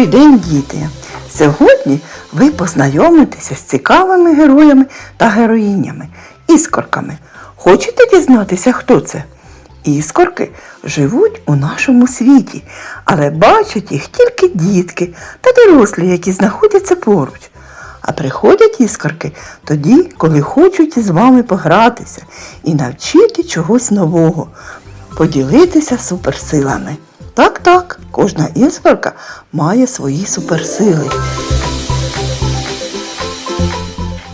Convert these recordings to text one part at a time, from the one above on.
Добрий день, діти! Сьогодні ви познайомитеся з цікавими героями та героїнями, іскорками. Хочете дізнатися, хто це? Іскорки живуть у нашому світі, але бачать їх тільки дітки та дорослі, які знаходяться поруч. А приходять іскорки тоді, коли хочуть із вами погратися і навчити чогось нового, поділитися суперсилами. Так, так, кожна іскорка має свої суперсили.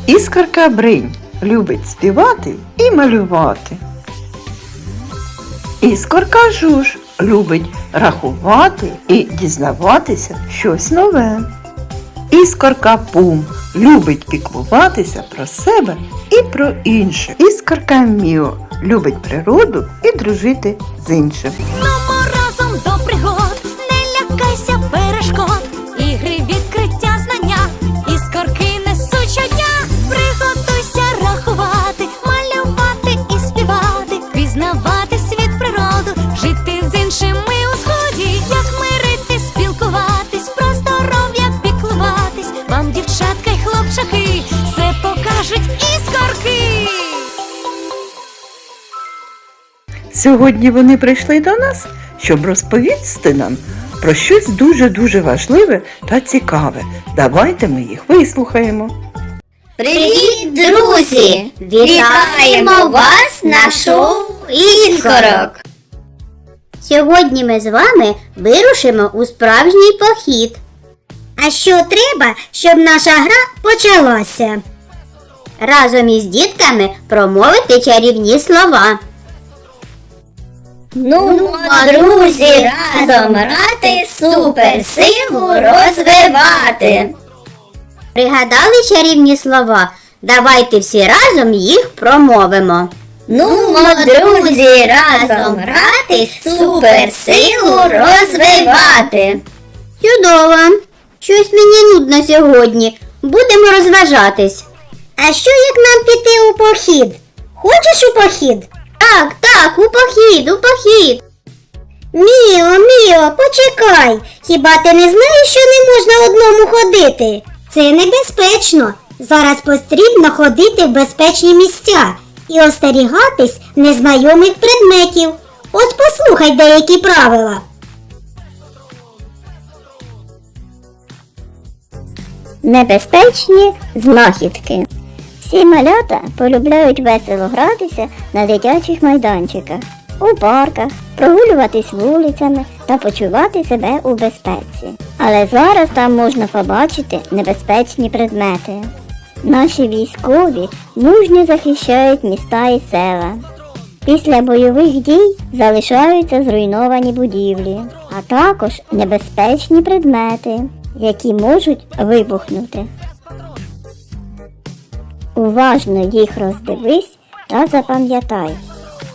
Іскорка Бринь любить співати і малювати. Іскорка Жуж любить рахувати і дізнаватися щось нове. Іскорка Пум любить піклуватися про себе і про інших. Іскорка Міо любить природу і дружити з іншим. Не лякайся перешкод, ігри відкриття знання, іскорки несуть щодня. Приготуйся рахувати, малювати і співати, пізнавати світ природу, жити з іншими у сході, як мирити, спілкуватись, про здоров'я піклуватись. Вам, дівчатка й хлопчаки, все покажуть іскорки. Сьогодні вони прийшли до нас, щоб розповісти нам про щось дуже-дуже важливе та цікаве. Давайте ми їх вислухаємо. Привіт, друзі! Вітаємо вас на шоу Іскорок! Сьогодні ми з вами вирушимо у справжній похід. А що треба, щоб наша гра почалася? Разом із дітками промовити чарівні слова. Ну, друзі, разом грати, суперсилу розвивати. Пригадали чарівні слова? Давайте всі разом їх промовимо. Ну, друзі, разом грати, суперсилу розвивати. Чудово! Щось мені нудно сьогодні. Будемо розважатись. А що як нам піти у похід? Хочеш у похід? Так, так, у похід, у похід. Міо, Міо, почекай. Хіба ти не знаєш, що не можна одному ходити? Це небезпечно. Зараз потрібно ходити в безпечні місця і остерігатись незнайомих предметів. Ось послухай деякі правила. Небезпечні знахідки. Всі малята полюбляють весело гратися на дитячих майданчиках, у парках, прогулюватись вулицями та почувати себе у безпеці. Але зараз там можна побачити небезпечні предмети. Наші військові мужньо захищають міста і села. Після бойових дій залишаються зруйновані будівлі, а також небезпечні предмети, які можуть вибухнути. Уважно їх роздивись та запам'ятай.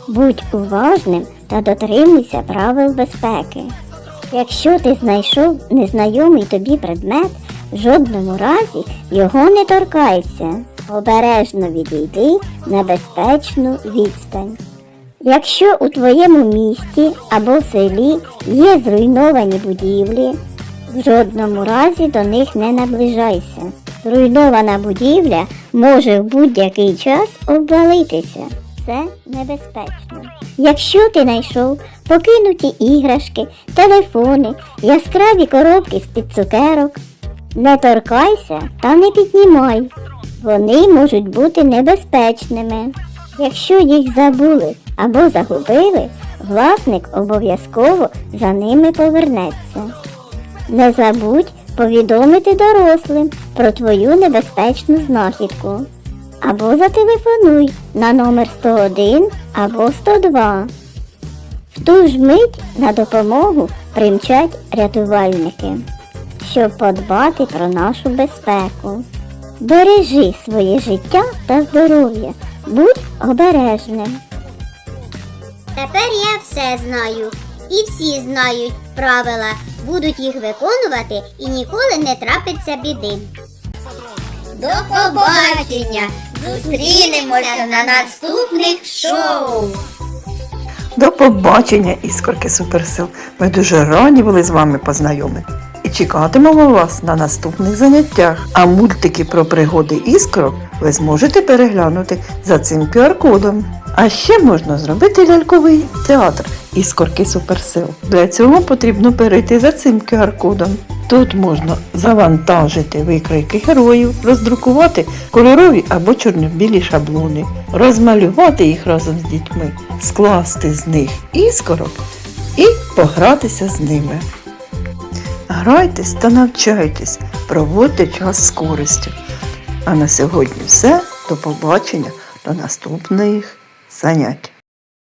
Будь уважним та дотримуйся правил безпеки. Якщо ти знайшов незнайомий тобі предмет, в жодному разі його не торкайся. Обережно відійди на безпечну відстань. Якщо у твоєму місті або селі є зруйновані будівлі, в жодному разі до них не наближайся. Зруйнована будівля може в будь-який час обвалитися. Це небезпечно. Якщо ти знайшов покинуті іграшки, телефони, яскраві коробки з-під цукерок, не торкайся та не піднімай. Вони можуть бути небезпечними. Якщо їх забули або загубили, власник обов'язково за ними повернеться. Не забудь повідомити дорослим про твою небезпечну знахідку. Або зателефонуй на номер 101 або 102. В ту ж мить на допомогу примчать рятувальники, щоб подбати про нашу безпеку. Бережи своє життя та здоров'я, будь обережним. Тепер я все знаю. І всі знають правила, будуть їх виконувати і ніколи не трапиться біди. До побачення! Зустрінемося на наступних шоу! До побачення, іскорки суперсил. Ми дуже раді були з вами познайомити. і чекатимемо вас на наступних заняттях. А мультики про пригоди іскорок ви зможете переглянути за цим QR-кодом. А ще можна зробити ляльковий театр іскорки суперсил. Для цього потрібно перейти за цим QR-кодом. Тут можна завантажити викройки героїв, роздрукувати кольорові або чорно-білі шаблони, розмалювати їх разом з дітьми, скласти з них іскорок і погратися з ними. Грайтесь та навчайтесь, проводьте час з користю. А на сьогодні все. До побачення, до наступних занять.